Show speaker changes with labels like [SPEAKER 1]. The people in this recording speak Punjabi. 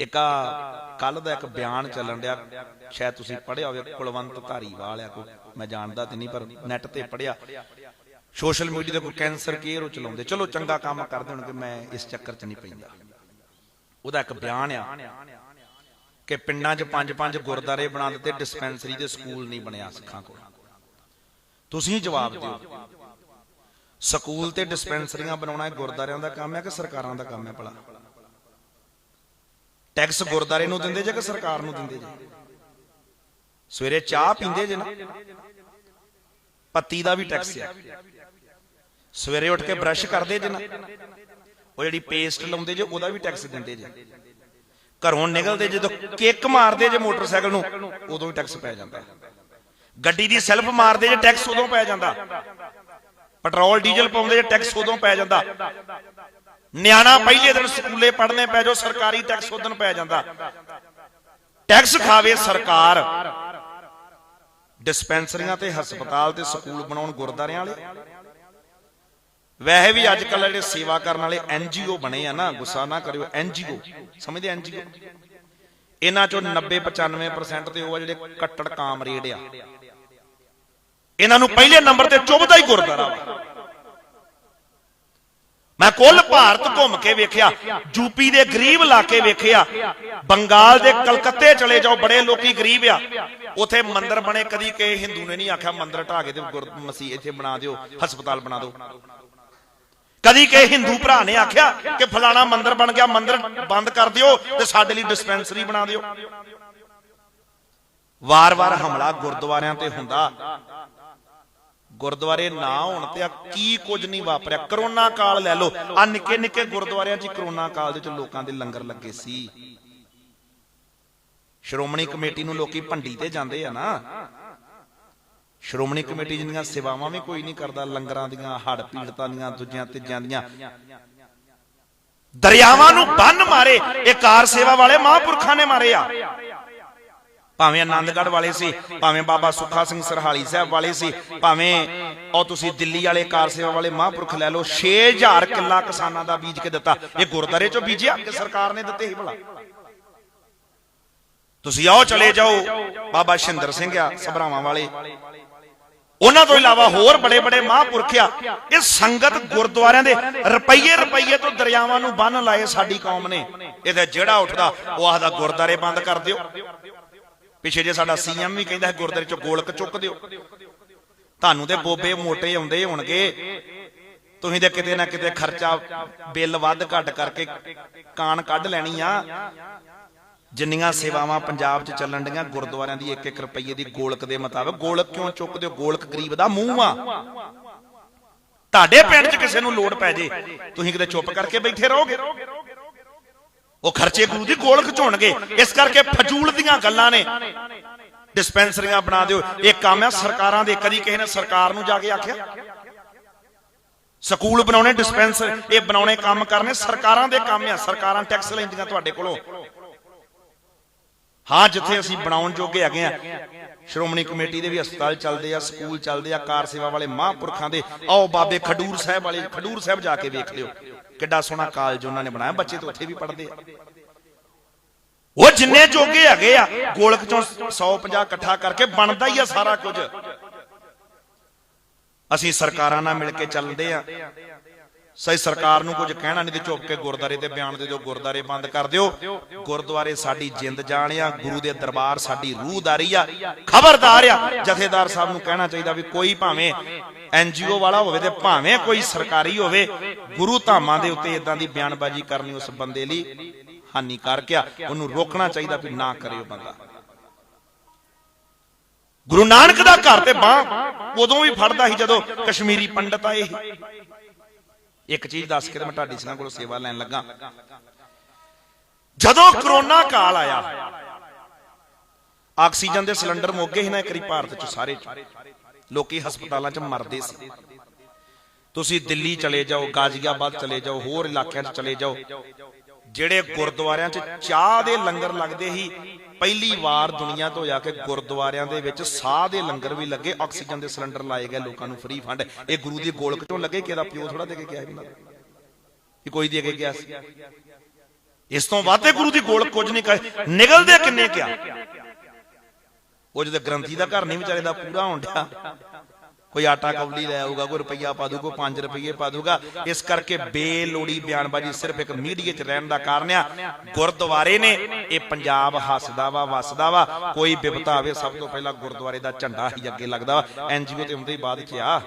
[SPEAKER 1] ਇੱਕ ਕੱਲ ਦਾ ਇੱਕ ਬਿਆਨ ਚੱਲਣ ਡਿਆ। ਸ਼ਾਇਦ ਤੁਸੀਂ ਪੜ੍ਹਿਆ ਹੋਵੇ ਕੁਲਵੰਤ ਧਾਰੀਵਾਲ ਆ ਕੋ। ਮੈਂ ਜਾਣਦਾ ਤੇ ਨਹੀਂ, ਪਰ ਨੈਟ ਤੇ ਪੜ੍ਹਿਆ। ਸੋਸ਼ਲ ਮੀਡੀਆ ਤੇ ਕੋਈ ਕੈਂਸਰ ਕੇਅਰ ਉਹ ਚਲਾਉਂਦੇ। ਚਲੋ ਚੰਗਾ ਕੰਮ ਕਰਦੇ ਹੋਣਗੇ, ਮੈਂ ਇਸ ਚੱਕਰ 'ਚ ਨਹੀਂ ਪੈਂਦਾ। ਉਹਦਾ ਇੱਕ ਬਿਆਨ ਆ ਕਿ ਪਿੰਡਾਂ 'ਚ ਪੰਜ ਪੰਜ ਗੁਰਦਾਰੇ ਬਣਾ ਦਿੱਤੇ ਡਿਸਪੈਂਸਰੀ ਦੇ ਸਕੂਲ ਨਹੀਂ ਬਣਿਆ ਸਿੱਖਾਂ ਕੋਲ। ਤੁਸੀਂ ਜਵਾਬ ਦਿਓ। ਸਕੂਲ ਤੇ ਡਿਸਪੈਂਸਰੀਆਂ ਬਣਾਉਣਾ ਇਹ ਗੁਰਦਾਰਿਆਂ ਦਾ ਕੰਮ ਹੈ ਕਿ ਸਰਕਾਰਾਂ ਦਾ ਕੰਮ ਹੈ ਭਲਾ? ਟੈਕਸ ਗੁਰਦਾਰੇ ਨੂੰ ਦਿੰਦੇ ਜੇ ਕਿ ਸਰਕਾਰ ਨੂੰ ਦਿੰਦੇ ਜੇ? ਸਵੇਰੇ ਚਾਹ ਪੀਂਦੇ ਜੇ ਨਾ? ਪੱਤੀ ਦਾ ਵੀ ਟੈਕਸ ਆ। ਸਵੇਰੇ ਉੱਠ ਕੇ ਬ੍ਰਸ਼ ਕਰਦੇ ਜੇ ਨਾ? ਉਹ ਜਿਹੜੀ ਪੇਸਟ ਲਾਉਂਦੇ ਜੇ, ਉਹਦਾ ਵੀ ਟੈਕਸ ਦਿੰਦੇ ਜੇ। ਘਰੋਂ ਨਿਕਲਦੇ ਜਦੋਂ ਕਿੱਕ ਮਾਰਦੇ ਜੇ ਮੋਟਰਸਾਈਕਲ ਨੂੰ, ਉਦੋਂ ਵੀ ਟੈਕਸ ਪੈ ਜਾਂਦਾ। ਗੱਡੀ ਦੀ ਸੈਲਫ ਮਾਰਦੇ ਜੇ, ਟੈਕਸ ਉਦੋਂ ਪੈ ਜਾਂਦਾ। ਪੈਟਰੋਲ, ਡੀਜ਼ਲ ਪਾਉਂਦੇ ਜੇ, ਟੈਕਸ ਉਦੋਂ ਪੈ ਜਾਂਦਾ। ਨਿਆਣਾ ਪਹਿਲੇ ਦਿਨ ਸਕੂਲੇ ਪੜ੍ਹਨੇ ਪੈ ਜਾਓ, ਸਰਕਾਰੀ ਟੈਕਸ ਉਦੋਂ ਪੈ ਜਾਂਦਾ। ਟੈਕਸ ਖਾਵੇ ਸਰਕਾਰ। ਡਿਸਪੈਂਸਰੀਆਂ ਤੇ, ਹਸਪਤਾਲ ਤੇ, ਸਕੂਲ ਬਣਾਉਣ ਗੁਰਦਾਰਿਆਂ ਵਾਲੇ। ਵੈਸੇ ਵੀ ਅੱਜ ਕੱਲ ਜਿਹੜੇ ਸੇਵਾ ਕਰਨ ਵਾਲੇ ਐਨਜੀਓ ਬਣੇ ਆ ਨਾ, ਗੁੱਸਾ ਨਾ ਕਰਿਓ ਐਨਜੀਓ ਸਮਝਦੇ ਐਨਜੀਓ ਇਹਨਾਂ ਚੋਂ 90 95% ਤੇ ਉਹ ਆ ਜਿਹੜੇ ਕੱਟੜ ਕਾਮਰੇਡ ਆ। ਇਹਨਾਂ ਨੂੰ ਪਹਿਲੇ ਨੰਬਰ ਤੇ ਚੁੱਭਦਾ ਹੀ ਗੁਰਦਾਰਾ ਵਾ। ਮੈਂ ਕੁੱਲ ਭਾਰਤ ਘੁੰਮ ਕੇ ਵੇਖਿਆ ਯੂਪੀ ਦੇ ਗਰੀਬ ਇਲਾਕੇ ਵੇਖਿਆ, ਬੰਗਾਲ ਦੇ ਕਲਕੱਤੇ ਚਲੇ ਜਾਓ, ਬੜੇ ਲੋਕੀ ਗਰੀਬ ਆ। ਉਥੇ ਮੰਦਿਰ ਬਣੇ, ਕਦੀ ਕਿਸੇ ਹਿੰਦੂ ਨੇ ਨਹੀਂ ਆਖਿਆ, ਮੰਦਰ ਢਾ ਕੇ ਤੇ ਮਸੀਹ ਇੱਥੇ ਬਣਾ ਦਿਓ, ਹਸਪਤਾਲ ਬਣਾ ਦਿਓ। ਕਦੀ ਕਿਸੇ ਹਿੰਦੂ ਭਰਾ ਨੇ ਆਖਿਆ ਕਿ ਫਲਾਣਾ ਮੰਦਿਰ ਬਣ ਗਿਆ, ਮੰਦਿਰ ਬੰਦ ਕਰ ਦਿਓ ਤੇ ਸਾਡੇ ਲਈ ਡਿਸਪੈਂਸਰੀ ਬਣਾ ਦਿਓ। ਵਾਰ-ਵਾਰ ਹਮਲਾ ਗੁਰਦੁਆਰਿਆਂ ਤੇ ਹੁੰਦਾ। ਗੁਰਦੁਆਰੇ ਨਾ ਹੋਣ ਤੇ ਆ ਕੀ ਕੁਝ ਨਹੀਂ ਵਾਪਰਿਆ। ਕਰੋਨਾ ਕਾਲ ਲੈ ਲਓ। ਆ ਨਿੱਕੇ ਨਿੱਕੇ ਗੁਰਦੁਆਰਿਆਂ 'ਚ ਹੀ ਕਰੋਨਾ ਕਾਲ ਦੇ ਵਿੱਚ ਲੋਕਾਂ ਦੇ ਲੰਗਰ ਲੱਗੇ ਸੀ। ਸ਼੍ਰੋਮਣੀ ਕਮੇਟੀ ਨੂੰ ਲੋਕੀ ਭੰਡੀ ਤੇ ਜਾਂਦੇ ਆ ਨਾ। ਸ਼੍ਰੋਮਣੀ ਕਮੇਟੀ ਜਿੰਨੀਆਂ ਸੇਵਾਵਾਂ ਵੀ ਕੋਈ ਨਹੀਂ ਕਰਦਾ, ਲੰਗਰਾਂ ਦੀਆਂ ਹੜ ਪੀੜਤਾਂ ਦੀਆਂ, ਦੂਜਿਆਂ ਤੀਜਾਂ ਦੀਆਂ। ਦਰਿਆਵਾਂ ਨੂੰ ਬੰਨ ਮਾਰੇ। ਇਹ ਕਾਰ ਸੇਵਾ ਵਾਲੇ ਮਹਾਂਪੁਰਖਾਂ ਨੇ ਮਾਰੇ ਆ। ਭਾਵੇਂ ਆਨੰਦਗੜ੍ਹ ਵਾਲੇ ਸੀ, ਭਾਵੇਂ ਬਾਬਾ ਸੁੱਖਾ ਸਿੰਘ ਸਰਹਾਲੀ ਸਾਹਿਬ ਵਾਲੇ ਸੀ, ਭਾਵੇਂ ਉਹ ਤੁਸੀਂ ਦਿੱਲੀ ਵਾਲੇ ਕਾਰ ਸੇਵਾ ਵਾਲੇ ਮਹਾਂਪੁਰਖ ਲੈ ਲਓ 6000 ਕਿੱਲਾ ਕਿਸਾਨਾਂ ਦਾ ਬੀਜ ਕੇ ਦਿੱਤਾ। ਇਹ ਗੁਰਦਾਰੇ ਚੋਂ ਬੀਜਿਆ ਕਿ ਸਰਕਾਰ ਨੇ ਦਿੱਤੇ ਸੀ ਭਲਾ? ਤੁਸੀਂ ਆਓ ਚਲੇ ਜਾਓ, ਬਾਬਾ ਸ਼ਿੰਦਰ ਸਿੰਘ ਆ, ਸਭਰਾਵਾਂ ਵਾਲੇ। ਉਹਨਾਂ ਤੋਂ ਇਲਾਵਾ ਹੋਰ ਬੜੇ ਬੜੇ ਮਹਾਂਪੁਰਖ ਆ। ਇਹ ਸੰਗਤ ਗੁਰਦੁਆਰਿਆਂ ਦੇ ਰੁਪਈਏ ਰੁਪਈਏ ਤੋਂ ਦਰਿਆਵਾਂ ਨੂੰ ਬੰਨ ਲਾਏ ਸਾਡੀ ਕੌਮ ਨੇ। ਇਹਦਾ ਜਿਹੜਾ ਉੱਠਦਾ, ਉਹ ਆਖਦਾ ਗੁਰਦਾਰੇ ਬੰਦ ਕਰ ਦਿਓ। ਪਿਛੇ ਜੇ ਸਾਡਾ ਸੀਐਮ ਵੀ ਕਹਿੰਦਾ ਹੈ ਗੁਰਦਾਰੇ ਚੋਂ ਗੋਲਕ ਚੁੱਕ ਦਿਓ। ਤੁਹਾਨੂੰ ਤੇ ਬੋਬੇ ਮੋਟੇ ਆਉਂਦੇ ਹੋਣਗੇ। ਤੁਸੀਂ ਤੇ ਕਿਤੇ ਨਾ ਕਿਤੇ ਖਰਚਾ ਬਿੱਲ ਵੱਧ ਘੱਟ ਕਰਕੇ ਕਾਨ ਕੱਢ ਲੈਣੀ ਆ। ਜਿੰਨੀਆਂ ਸੇਵਾਵਾਂ ਪੰਜਾਬ 'ਚ ਚੱਲਣ ਡੀਆਂ, ਗੁਰਦੁਆਰਿਆਂ ਦੀ 1-1 ਰੁਪਏ ਦੀ ਗੋਲਕ ਦੇ ਮੁਤਾਬਕ। ਗੋਲਕ ਕਿਉਂ ਚੁੱਕਦੇ ਹੋ ਗੋਲਕ ਗਰੀਬ ਦਾ ਮੂੰਹ ਆ। ਤੁਹਾਡੇ ਪਿੰਡ 'ਚ ਕਿਸੇ ਨੂੰ ਲੋੜ ਪੈ ਜੇ। ਤੁਸੀਂ ਕਿਤੇ ਚੁੱਪ ਕਰਕੇ ਬੈਠੇ ਰਹੋਗੇ। ਉਹ ਖਰਚੇ ਗੁਰੂ ਦੀ ਗੋਲਕ ਝੋਣਗੇ ਇਸ ਕਰਕੇ ਫਜ਼ੂਲ ਦੀਆਂ ਗੱਲਾਂ ਨੇ। ਡਿਸਪੈਂਸਰੀਆਂ ਬਣਾ ਦਿਓ। ਇਹ ਕੰਮ ਆ, ਸਰਕਾਰਾਂ ਦੇ, ਕਦੀ ਕਿਸੇ ਨੇ ਸਰਕਾਰ ਨੂੰ ਜਾ ਕੇ ਆਖਿਆ? ਸਕੂਲ ਬਣਾਉਣੇ, ਡਿਸਪੈਂਸਰ, ਇਹ ਬਣਾਉਣੇ ਕੰਮ ਕਰਨੇ ਸਰਕਾਰਾਂ ਦੇ ਕੰਮ ਆ। ਸਰਕਾਰਾਂ ਟੈਕਸ ਲੈਂਦੀਆਂ ਤੁਹਾਡੇ ਕੋਲੋਂ। ਹਾਂ, ਜਿੱਥੇ ਅਸੀਂ ਬਣਾਉਣ ਜੋਗੇ ਹੈਗੇ ਆ। ਸ਼੍ਰੋਮਣੀ ਕਮੇਟੀ ਦੇ ਵੀ ਹਸਪਤਾਲ ਚੱਲਦੇ ਆ, ਸਕੂਲ ਚੱਲਦੇ ਆ, ਕਾਰ ਸੇਵਾ ਵਾਲੇ ਮਹਾਂਪੁਰਖਾਂ ਦੇ। ਆਓ ਬਾਬੇ ਖਡੂਰ ਸਾਹਿਬ ਵਾਲੇ, ਖਡੂਰ ਸਾਹਿਬ ਜਾ ਕੇ ਵੇਖ ਲਿਓ। ਕਿੱਡਾ ਸੋਹਣਾ ਕਾਲਜ ਉਹਨਾਂ ਨੇ ਬਣਾਇਆ, ਬੱਚੇ ਤਾਂ ਉੱਥੇ ਵੀ ਪੜ੍ਹਦੇ ਆ। ਉਹ ਜਿੰਨੇ ਜੋਗੇ ਹੈਗੇ ਆ, ਗੋਲਕ ਚੋਂ 150 ਇਕੱਠਾ ਕਰਕੇ ਬਣਦਾ ਹੀ ਆ ਸਾਰਾ ਕੁਝ। ਅਸੀਂ ਸਰਕਾਰਾਂ ਨਾਲ ਮਿਲ ਕੇ ਚੱਲਦੇ ਆ। ਸਹੀ ਸਰਕਾਰ ਨੂੰ ਕੁਝ ਕਹਿਣਾ ਨਹੀਂ ਤੇ ਚੁੱਪ ਕੇ ਗੁਰਦਾਰੇ ਤੇ ਬਿਆਨ ਦੇ ਦਿਓ ਗੁਰਦਾਰੇ ਬੰਦ ਕਰ ਦਿਓ। ਗੁਰਦੁਆਰੇ ਸਾਡੀ ਜਿੰਦ ਜਾਨ ਆ, ਗੁਰੂ ਦੇ ਦਰਬਾਰ ਸਾਡੀ ਰੂਹਦਾਰੀ ਆ। ਖਬਰਦਾਰ ਆ, ਜਥੇਦਾਰ ਸਾਹਿਬ ਨੂੰ ਕਹਿਣਾ ਚਾਹੀਦਾ ਵੀ ਕੋਈ ਭਾਵੇਂ ਐਨਜੀਓ ਵਾਲਾ ਹੋਵੇ ਤੇ ਭਾਵੇਂ ਕੋਈ ਸਰਕਾਰੀ ਹੋਵੇ, ਗੁਰੂ ਧਾਮਾਂ ਦੇ ਉੱਤੇ ਇਦਾਂ ਦੀ ਬਿਆਨਬਾਜ਼ੀ ਕਰਨੀ ਉਸ ਬੰਦੇ ਲਈ ਹਾਨੀਕਾਰਕ ਆ। ਉਹਨੂੰ ਰੋਕਣਾ ਚਾਹੀਦਾ ਵੀ ਨਾ ਕਰੇ ਉਹ ਬੰਦਾ। ਗੁਰੂ ਨਾਨਕ ਦਾ ਘਰ ਤੇ ਬਾਹ ਉਦੋਂ ਵੀ ਫੜਦਾ ਸੀ ਜਦੋਂ ਕਸ਼ਮੀਰੀ ਪੰਡਤ ਆਏ ਸੀ। ਇੱਕ ਚੀਜ਼ ਦੱਸ ਕੇ ਤੇ ਮੈਂ ਤੁਹਾਡੀ ਸਿੰਘਾਂ ਕੋਲੋਂ ਸੇਵਾ ਲੈਣ ਲੱਗਾ। ਜਦੋਂ ਕਰੋਨਾ ਕਾਲ ਆਇਆ, ਆਕਸੀਜਨ ਦੇ ਸਿਲੰਡਰ ਮੋਗੇ ਗਏ ਸੀ ਨਾ ਇੱਕ ਵਾਰੀ ਭਾਰਤ ਚ, ਸਾਰੇ ਚ। ਲੋਕੀ ਹਸਪਤਾਲਾਂ ਚ ਮਰਦੇ ਸੀ। ਤੁਸੀਂ ਦਿੱਲੀ ਚਲੇ ਜਾਓ, ਗਾਜ਼ੀਆਬਾਦ ਚਲੇ ਜਾਓ, ਹੋਰ ਇਲਾਕਿਆਂ 'ਚ ਚਲੇ ਜਾਓ। ਜਿਹੜੇ ਗੁਰਦੁਆਰਿਆਂ 'ਚ ਚਾਹ ਦੇ ਲੰਗਰ ਲੱਗਦੇ ਸੀ, ਪਹਿਲੀ ਵਾਰ ਦੁਨੀਆ ਤੋਂ ਜਾ ਕੇ ਗੁਰਦੁਆਰਿਆਂ ਦੇ ਵਿੱਚ ਸਾਹ ਦੇ ਲੰਗਰ ਵੀ ਲੱਗੇ, ਆਕਸੀਜਨ ਦੇ ਸਿਲੰਡਰ ਲਾਏ ਗਏ ਲੋਕਾਂ ਨੂੰ ਫ੍ਰੀ ਫੰਡ। ਇਹ ਗੁਰੂ ਦੀ ਗੋਲਕ ਚੋਂ ਲੱਗੇ ਕਿਹਦਾ ਪਿਓ ਥੋੜਾ ਦੇ ਕੇ ਗਿਆ ਇਹਨਾਂ ਇਹ ਕੋਈ ਦੇ ਕੇ ਗਿਆ ਸੀ? ਇਸ ਤੋਂ ਵੱਧ ਗੁਰੂ ਦੀ ਗੋਲਕ ਕੁਝ ਨਹੀਂ ਕਹੇ। ਨਿਕਲਦੇ ਕਿੰਨੇ ਕਿਆ? ਉਹ ਜਿਹਦੇ ਗ੍ਰੰਥੀ ਦਾ ਘਰ ਨਹੀਂ ਵਿਚਾਰੇ ਦਾ ਪੂਰਾ ਹੁੰਦਿਆ ਕੋਈ ਆਟਾ ਕੌਲੀ ਲੈ ਆਊਗਾ, ਕੋਈ ਰੁਪਈਆ ਪਾ ਦੂ ਕੋਈ 5 ਰੁਪਈਏ ਪਾ ਦੂਗਾ ਇਸ ਕਰਕੇ ਬੇਲੋੜੀ ਬਿਆਨਬਾਜ਼ੀ ਸਿਰਫ ਇੱਕ ਮੀਡੀਆ 'ਚ ਰਹਿਣ ਦਾ ਕਾਰਨ ਆ। ਗੁਰਦੁਆਰੇ ਨੇ, ਇਹ ਪੰਜਾਬ ਹੱਸਦਾ ਵਾ, ਵਸਦਾ ਵਾ। ਕੋਈ ਬਿਪਤਾ ਆਵੇ, ਸਭ ਤੋਂ ਪਹਿਲਾਂ ਗੁਰਦੁਆਰੇ ਦਾ ਝੰਡਾ ਹੀ ਅੱਗੇ ਲੱਗਦਾ ਵਾ। ਐਨਜੀਓ ਤੇ ਹੁੰਦੇ ਹੀ ਬਾਅਦ 'ਚ ਆ।